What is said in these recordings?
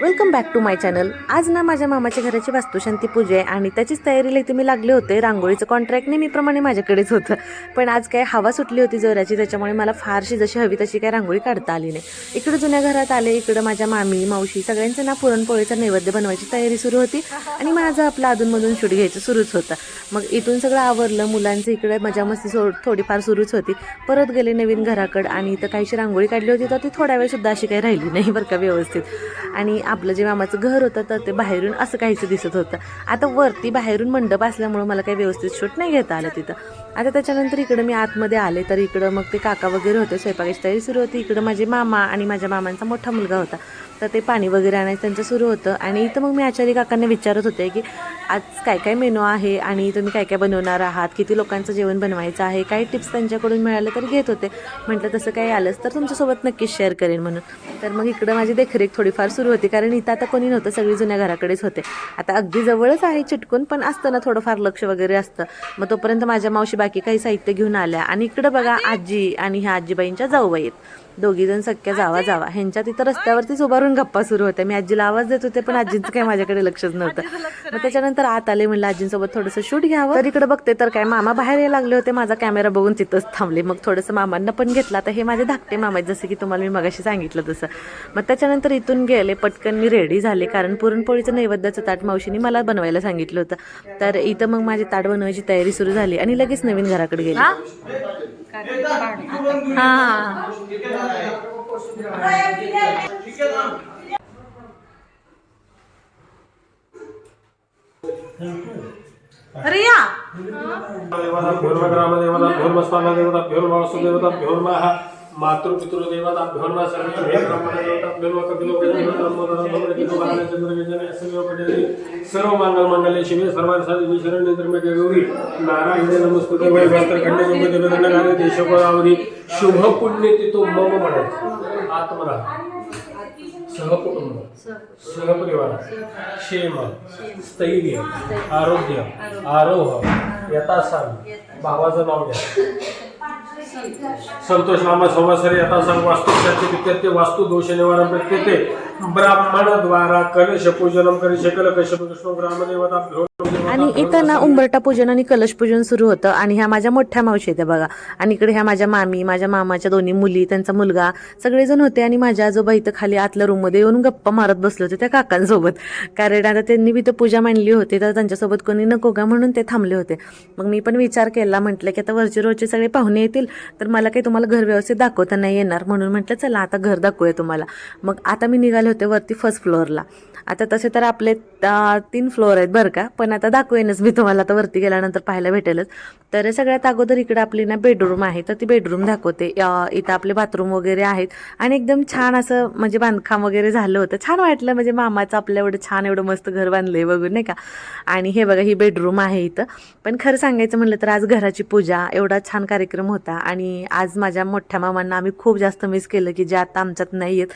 Welcome back to my channel आज ना माझ्या मामाच्या घराची वास्तुशांती पूजा आहे आणि त्याचीच तयारीला इथे मी लागले होते. रांगोळीचं कॉन्ट्रॅक्ट नेहमीप्रमाणे माझ्याकडेच होतं. पण आज काय हवा सुटली होती जोराची त्याच्यामुळे मला फारशी जशी हवी तशी काय रांगोळी काढता आली नाही. इकडे जुन्या घरात आले इकडं माझ्या मामी मावशी सगळ्यांचं ना पुरणपोळीचा नैवेद्य बनवायची तयारी सुरू होती. आणि माझं आपलं अधूनमधून शूट घ्यायचं सुरूच होतं. मग इथून सगळं आवरलं मुलांचं इकडे मजा मस्ती सो थोडीफार सुरूच होती. परत गेले नवीन घराकडं आणि इथं काहीशी रांगोळी काढली होती तर ती थोड्या वेळसुद्धा अशी काही राहिली नाही बरं का व्यवस्थित. आणि आपलं जे मामाचं घर होतं तर ते बाहेरून असं काहीचं दिसत होतं. आता वरती बाहेरून मंडप असल्यामुळं मला काही व्यवस्थित शूट नाही घेता आलं तिथं. आता त्याच्यानंतर इकडं मी आतमध्ये आले तर इकडं मग ते काका वगैरे होते स्वयंपाकाची तयारी सुरू होती. इकडं माझे मामा आणि माझ्या मामांचा मोठा मुलगा होता. तर ते पाणी वगैरे आणायचं त्यांचं सुरू होतं. आणि इथं मग मी आचार्य काकांना विचारत होते की आज काय काय मेनू आहे आणि तुम्ही काय काय बनवणार आहात? किती लोकांचं जेवण बनवायचं आहे? काही टिप्स त्यांच्याकडून मिळालं? तर घेत होते. म्हटलं तसं काही आलंच तर तुमच्यासोबत नक्कीच शेअर करेन म्हणून. तर मग इकडं माझी देखरेख थोडीफार सुरू होती. कारण इथं आता कोणी नव्हतं सगळी जुन्या घराकडेच होते. आता अगदी जवळच आहे चिटकून पण असतं ना थोडंफार लक्ष वगैरे असतं. मग तोपर्यंत माझ्या मावशी बाकी काही साहित्य घेऊन आल्या. आणि इकडं बघा आजी आणि ह्या आजीबाईंच्या जाऊबाई आहेत. दोघीजण सख्या जावा जावा. ह्यांच्या तिथं रस्त्यावरतीच उभारून गप्पा सुरू होत्या. मी आजीला आवाज देत होते पण आजींचं काही माझ्याकडे लक्षच नव्हतं. मग त्याच्यानंतर आत आले म्हणलं आजींसोबत थोडंसं शूट घ्यावं. तर इकडे बघते तर काय मामा बाहेर यायला लागले होते माझा कॅमेरा बघून तिथंच थांबले. मग थोडंसं मामांना पण घेतला. तर हे माझे धाकटे मामा आहेत जसं की तुम्हाला मी मगाशी सांगितलं तसं. मग त्याच्यानंतर इथून गेले पटकन मी रेडी झाले. कारण पुरणपोळीचं नैवेद्याचं ताट मावशीने मला बनवायला सांगितलं होतं. तर इथं मग माझी ताट बनवायची तयारी सुरू झाली आणि लगेच नवीन घराकडे गेले. हा. अरे या देवता ग्रामदेवता भ्योर्मस्थान देवता भ्योर्मासु देवता भ्योर्माः मातृपितृदेवता सर्वे हे ब्रह्मदेवता मंगल मंगले शिवे सर्वांसाठी गौरी नारायण नमस्कृते वै वस्त्र खंड योग्य देवदंड देशकोरावरी शुभ पुण्य तिथो मम म्हणायचं. आत्मरा. सहकुटुंब. सहपरिवार. क्षेम. स्थैर्य. आरोग्य. आरोह. यथासांग भावाचं नाव घ्या. संतोष नामा वास्तू यथासांग वास्तुशांती विद्यते वास्तु दोष निवारण प्रत्येते ब्राह्मण द्वारा कलश पूजनम करी शकल कश्यप कृष्ण ग्रामदेवता भ्यो आणि इथं ना उंबरटा पूजन आणि कलश पूजन सुरू होतं. आणि ह्या माझ्या मोठ्या मावशी आहेत बघा. आणि इकडे ह्या माझ्या मामी माझ्या मामाच्या दोन्ही मुली त्यांचा मुलगा सगळेजण होते. आणि माझ्या आजोबा इथं खाली आतल्या रूममध्ये येऊन गप्पा मारत बसले होते त्या काकांसोबत. कारण आता त्यांनी बी तर पूजा मांडली होती. तर त्यांच्यासोबत कोणी नको का म्हणून ते थांबले होते. मग मी पण विचार केला म्हटलं की आता वरचे रोजचे सगळे पाहुणे येतील. तर मला काही तुम्हाला घर व्यवस्थित दाखवता नाही येणार. म्हणून म्हटलं चला आता घर दाखवूया तुम्हाला. मग आता मी निघाले होते वरती फर्स्ट फ्लोअरला आता तसे तर आपले तीन फ्लोअर आहेत बरं का. पण आता दाखवेनच मी तुम्हाला. आता वरती गेल्यानंतर पाहायला भेटेलच. तर सगळ्यात अगोदर इकडे आपली ना बेडरूम आहे. तर ती बेडरूम दाखवते. इथं आपले बाथरूम वगैरे आहेत. आणि एकदम छान असं म्हणजे बांधकाम वगैरे झालं होतं. छान वाटलं. म्हणजे मामाचं आपल्या एवढं छान एवढं मस्त घर बांधलं आहे बघून नाही का? आणि हे बघा ही बेडरूम आहे इथं. पण खरं सांगायचं म्हटलं तर आज घराची पूजा एवढा छान कार्यक्रम होता. आणि आज माझ्या मोठ्या मामांना आम्ही खूप जास्त मिस केलं की जे आता आमच्यात नाही आहेत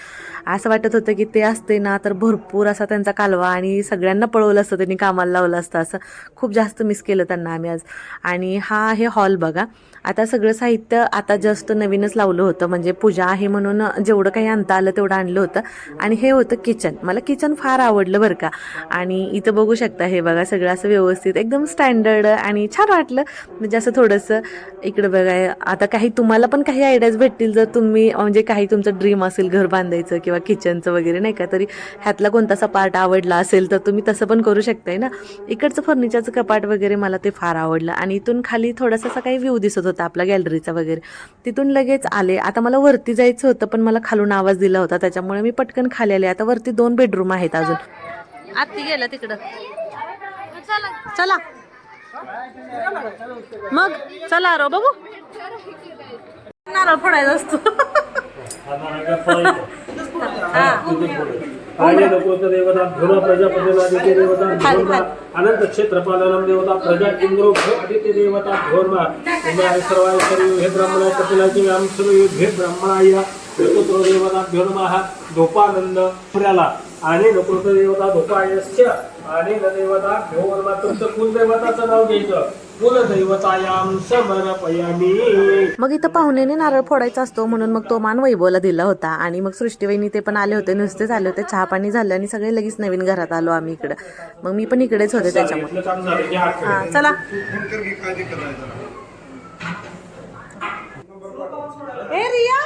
असं वाटत होतं की ते असते ना तर भरपूर असं त्यांचा कालवा आणि सगळ्यांना पळवलं असतं त्यांनी कामाला लावलं असतं. असं खूप जास्त मिस केलं त्यांना आम्ही आज. आणि हा आहे हॉल बघा. आता सगळं साहित्य आता जस्ट नवीनच लावलं होतं. म्हणजे पूजा आहे म्हणून जेवढं काही आणता आलं तेवढं आणलं होतं. आणि हे होतं किचन मला किचन फार आवडलं बरं का. आणि इथं बघू शकता हे बघा सगळं असं व्यवस्थित एकदम स्टँडर्ड आणि छान वाटलं. म्हणजे असं थोडंसं इकडं बघा आता काही तुम्हाला पण काही आयडियाज भेटतील जर तुम्ही म्हणजे काही तुमचं ड्रीम असेल घर बांधायचं किंवा किचनचं वगैरे नाही का तरी ह्यातला कोणता असा पार्ट आवडला असेल तर तुम्ही तसं पण करू शकताय ना. इकडचं फर्निचरचं कपाट वगैरे मला ते फार आवडलं. आणि इथून खाली थोडासा असा काही व्ह्यू दिसत होता. आपला गॅलरीचा वगैरे. तिथून लगेच आले. आता मला वरती जायचं होतं पण मला खालून आवाज दिला होता. त्याच्यामुळे मी पटकन खाली आले. आता वरती दोन बेडरूम आहेत अजून. आत्ती गेलं तिकडं. चला. मग चला रो बघू. नारळ फोडायचा असतो. आर्य लोकोत्तर देवता भ्योम प्रजापतीनादित्य देवता भ्योर्मा अनंत क्षेत्रपालनम देवता प्रजा इंद्रो आदित्य देवता भ्योर्मा उमाय सर्वाय सर्व हे ब्राह्मण कपिलाची व्याम सर्व हे ब्राह्मणाय लोकोत्तर देवता भ्योर्माः धोपानंद पुऱ्याला आणि लोकोत्तर देवता धोपायस्य आणि न देवता भ्योर्मा तुमचं कुलदेवताचं नाव घ्यायचं. मग इथं पाहुण्याने नारळ फोडायचा असतो म्हणून मग तो मान वैभवला दिला होता. आणि मग सृष्टीवहिनी ते पण आले होते नुसतेच आले होते चहा पाणी झालं आणि सगळे लगेच नवीन घरात आलो आम्ही इकडं. मग मी पण इकडेच होते त्याच्यामुळे. हा चला. ए रिया!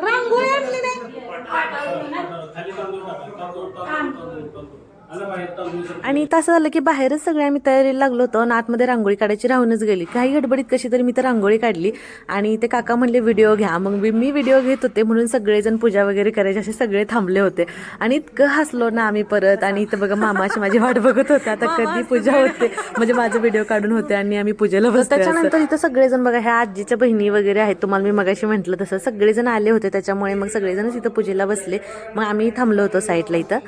रांगोळी आणली नाही. आणि तसं झालं की बाहेरच सगळे आम्ही तयारीला लागलो होतो आणि आतमध्ये रांगोळी काढायची राहूनच गेली. काही गडबडीत कशी तरी मी तर रांगोळी काढली. आणि ते काका म्हणले व्हिडिओ घ्या. मग मी मी व्हिडिओ घेत होते म्हणून सगळेजण पूजा वगैरे करायचे असे सगळे थांबले होते. आणि इतकं हसलो ना आम्ही परत. आणि इथं बघा मामाची माझी वाट बघत होते. आता कधी पूजा होते. म्हणजे माझं व्हिडिओ काढून होते आणि आम्ही पूजेला बसतो त्याच्यानंतर इथं सगळेजण बघा ह्या आजीच्या बहिणी वगैरे आहेत. तुम्हाला मी मगाशी म्हटलं तसं. सगळेजण आले होते त्याच्यामुळे मग सगळेजणच इथं पूजेला बसले. मग आम्ही थांबलो होतो साईडला इथं.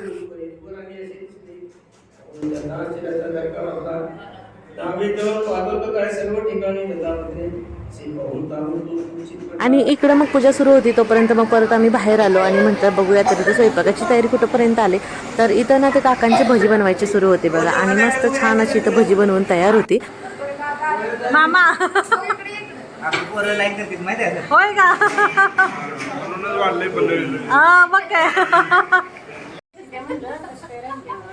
आणि इकडं मग पूजा सुरू होती तोपर्यंत मग परत आम्ही बाहेर आलो आणि म्हटलं बघूया तरी तर स्वयंपाकाची तयारी कुठंपर्यंत आले. तर इथं ना ते काकांची भजी बनवायची सुरू होते बघा. आणि मस्त छान अशी इथं भजी बनवून तयार होती. मामा! होय का? मग काय?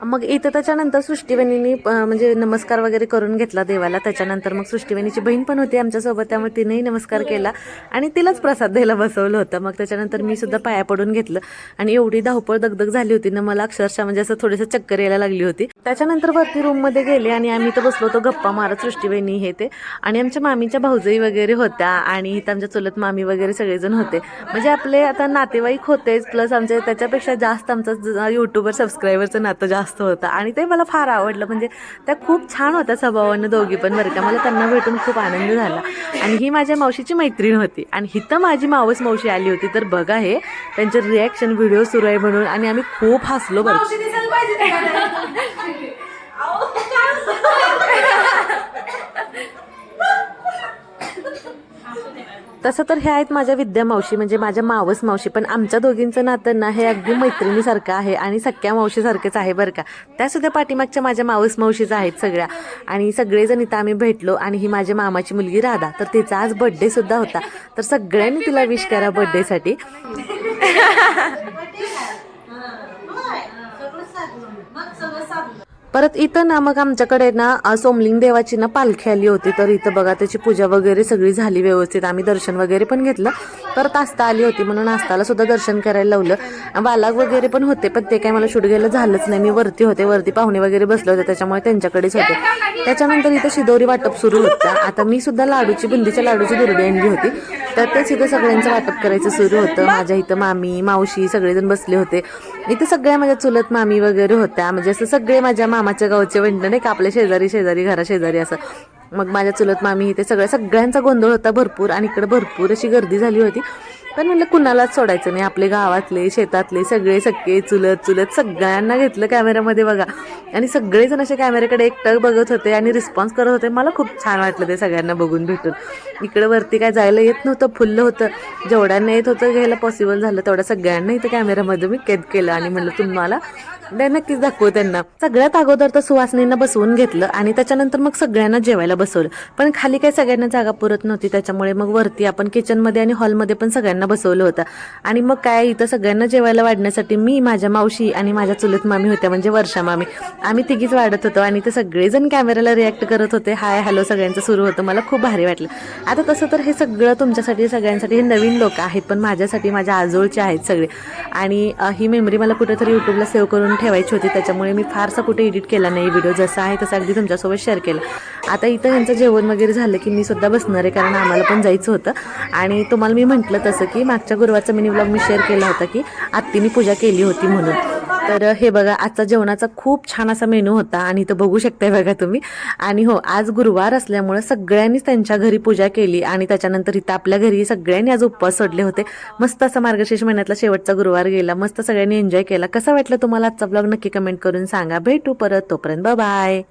मग इथं त्याच्यानंतर सृष्टीवहिनीनी अं, म्हणजे नमस्कार वगैरे करून घेतला देवाला. त्याच्यानंतर मग सृष्टीवहिनीची बहीण पण होती आमच्यासोबत त्यामुळे तिनेही नमस्कार केला. आणि तिलाच प्रसाद द्यायला बसवलं होतं. मग त्याच्यानंतर मी सुद्धा पाया पडून घेतलं. आणि एवढी धावपळ दगदग झाली होती ना मला अक्षरशः म्हणजे असं थोडंसं चक्कर यायला लागली होती. त्याच्यानंतर वरती रूममध्ये गेले आणि आम्ही तर बसलो होतो गप्पा मारत सृष्टीवहिनी हे ते. आणि आमच्या मामीच्या भाऊजाई वगैरे होत्या आणि इथं आमच्या चुलत मामी वगैरे सगळेजण होते. म्हणजे आपले आता नातेवाईक होतेच प्लस आमचे त्याच्यापेक्षा जास्त आमचं युट्यूबर सबस्क्रायबरचं नातं जास्त होतं. आणि ते मला फार आवडलं. म्हणजे त्या खूप छान होत्या स्वभावानं दोघी पण बरं का. मला त्यांना भेटून खूप आनंद झाला. आणि ही माझ्या मावशीची मैत्रीण होती. आणि हिथं माझी मावस मावशी आली होती. तर बघा हे त्यांचे रिॲक्शन व्हिडिओ सुरू आहे म्हणून. आणि आम्ही खूप हसलो बरं तसं तर हे आहेत माझ्या विद्या मावशी म्हणजे माझ्या मावस मावशी. पण आमच्या दोघींचं नातं ना हे अगदी मैत्रिणीसारखं आहे आणि सख्या मावशीसारखंच आहे बरं का. त्यासुद्धा पाठीमागच्या माझ्या मावस मावशीच आहेत सगळ्या. आणि सगळेजण इथं आम्ही भेटलो आणि ही माझ्या मामाची मुलगी राधा. तर तिचा आज बड्डे सुद्धा होता. तर सगळ्यांनी तिला विश करा बड्डेसाठी परत इथं ना मग आमच्याकडे ना सोमलिंग देवाची ना पालखी आली होती. तर इथं बघा त्याची पूजा वगैरे सगळी झाली व्यवस्थित. आम्ही दर्शन वगैरे पण घेतलं. परत आस्था आली होती म्हणून आस्थाला सुद्धा दर्शन करायला लावलं. बालाग वगैरे पण होते पण ते काय मला शूट घ्यायला झालंच नाही. मी वरती होते वरती पाहुणे वगैरे बसले होते त्याच्यामुळे त्यांच्याकडेच होते. त्याच्यानंतर इथं शिदोरी वाटप सुरू होतं. आता मी सुद्धा लाडूची बुंदीच्या लाडूची दुर्डी आणली होती. तर तेच इथं सगळ्यांचं वाटप करायचं सुरू होतं. माझ्या इथं मामी मावशी सगळेजण बसले होते. इथे सगळ्या माझ्या चुलत मामी वगैरे होत्या. म्हणजे असं सगळे माझ्या मामाच्या गावचे म्हणणं नाही का? आपल्या शेजारी शेजारी घरा शेजारी असं. मग माझ्या चुलत मामी इथे सगळ्या सगळ्यांचा गोंधळ होता भरपूर. आणि इकडे भरपूर अशी गर्दी झाली होती. पण म्हणलं कुणालाच सोडायचं नाही. आपले गावातले शेतातले सगळे सगळे चुलत चुलत सगळ्यांना घेतलं कॅमेऱ्यामध्ये बघा. आणि सगळेजण असे कॅमेऱ्याकडे एकटक बघत होते आणि रिस्पॉन्स करत होते. मला खूप छान वाटलं ते सगळ्यांना बघून भेटून. इकडं वरती काय जायला येत नव्हतं फुललं होतं. जेवढ्यांना येत होतं घ्यायला पॉसिबल झालं तेवढ्या सगळ्यांना इथं कॅमेऱ्यामध्ये मी कैद केलं आणि म्हणलं तुम्हाला नाही नक्कीच दाखवू त्यांना. सगळ्यात अगोदर तर सुवासनींना बसवून घेतलं आणि त्याच्यानंतर मग सगळ्यांना जेवायला बसवलं. पण खाली काही सगळ्यांना जागा पुरत नव्हती त्याच्यामुळे मग वरती आपण किचनमध्ये आणि हॉलमध्ये पण सगळ्यांना बसवलं होतं. आणि मग काय इथं सगळ्यांना जेवायला वाढण्यासाठी मी माझ्या मावशी आणि माझ्या चुलत मामी होत्या म्हणजे वर्षा मामी. आम्ही तिघीच वाढत होतो आणि ते सगळेजण कॅमेऱ्याला रिॲक्ट करत होते. हाय हॅलो सगळ्यांचं सुरू होतं. मला खूप भारी वाटलं. आता तसं तर हे सगळं तुमच्यासाठी सगळ्यांसाठी हे नवीन लोक आहेत पण माझ्यासाठी माझ्या आजोळचे आहेत सगळे. आणि ही मेमरी मला कुठेतरी यूट्यूबला सेव्ह करून ठेवायची होती त्याच्यामुळे मी फारसा कुठे एडिट केला नाही. व्हिडिओ जसा आहे तसा अगदी तुमच्यासोबत शेअर केला. आता इथं यांचं जेवण वगैरे झालं की मी सुद्धा बसणार आहे कारण आम्हाला पण जायचं होतं. आणि तुम्हाला मी म्हटलं तसं की मागच्या गुरुवारचा मिनी व्लॉग मी शेअर केला होता की आत्तीने पूजा केली होती म्हणून. तर हे बघा आजचा जेवणाचा खूप छान असा मेनू होता आणि तो बघू शकताय बघा तुम्ही. आणि हो आज गुरुवार असल्यामुळे सगळ्यांनीच त्यांच्या घरी पूजा केली आणि त्याच्यानंतर इथं आपल्या घरी सगळ्यांनी आज उपवास सोडले होते. मस्त असा मार्गशीर्ष महिन्यातला शेवटचा गुरुवार गेला मस्त सगळ्यांनी एन्जॉय केला. कसा वाटलं तुम्हाला आजचा ब्लॉग नक्की कमेंट करून सांगा. भेटू परत तोपर्यंत बाय